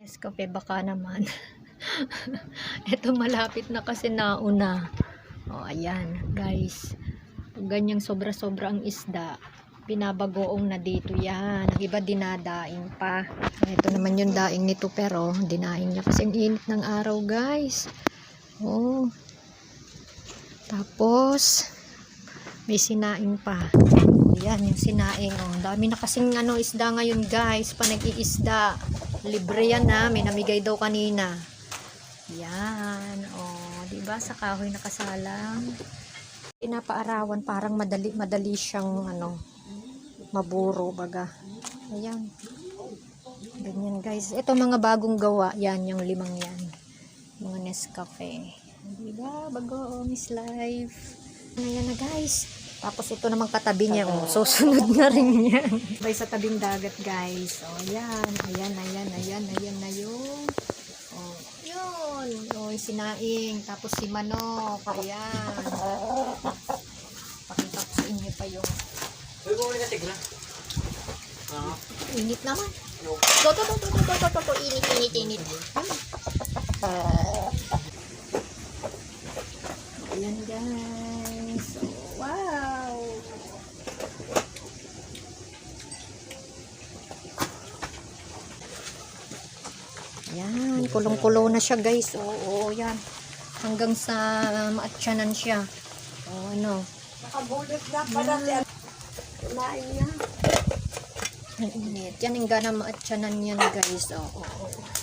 Nescafe baka naman. Ito malapit na kasi nauna. O, ayan, guys. Pag ganyang sobra-sobra ang isda, pinabagoong na dito yan. Iba dinadaing pa. Ito naman yung daing nito pero dinaing niya kasi ang init ng araw, guys. Oh. Tapos, may sinaing pa. Yan, yung sinaing. Oh. Dami na kasing ano, isda ngayon, guys. Pa nag-iisda. Libre yan na. May namigay daw kanina. Yan. Oh, 'di ba sa kahoy nakasalang. Pinapaarawan parang madali madali siyang ano maburo baga. Ayan. Ganyan guys. Ito mga bagong gawa. Yan yung limang yan. Mga Nescafe. 'Di ba? Bago oh, Miss Life. Ayan na guys. Tapos ito naman katabi niya, oh. Susunod na rin yan. Bay sa tabing dagat, guys. Oh, yan. Ayan, ayan, ayan, ayan na yun. Oh, yun. Oh, sinaing. Tapos si Manok. Ayan. Pakita ko sa inyo pa yung... Uy, bumuli ka tigla. Ah. Init naman. Go, go, go, go, go, go, go, go. Init, init, init. Ayan, guys. Yan, kulong-kulo na siya guys. Oo, oo, yan. Hanggang sa maatsyanan siya. Oo, ano. Nakabulot na pala si Kumain niya. Ang init. Yan ang gana maatsyanan yan guys. Oo, oo, oo.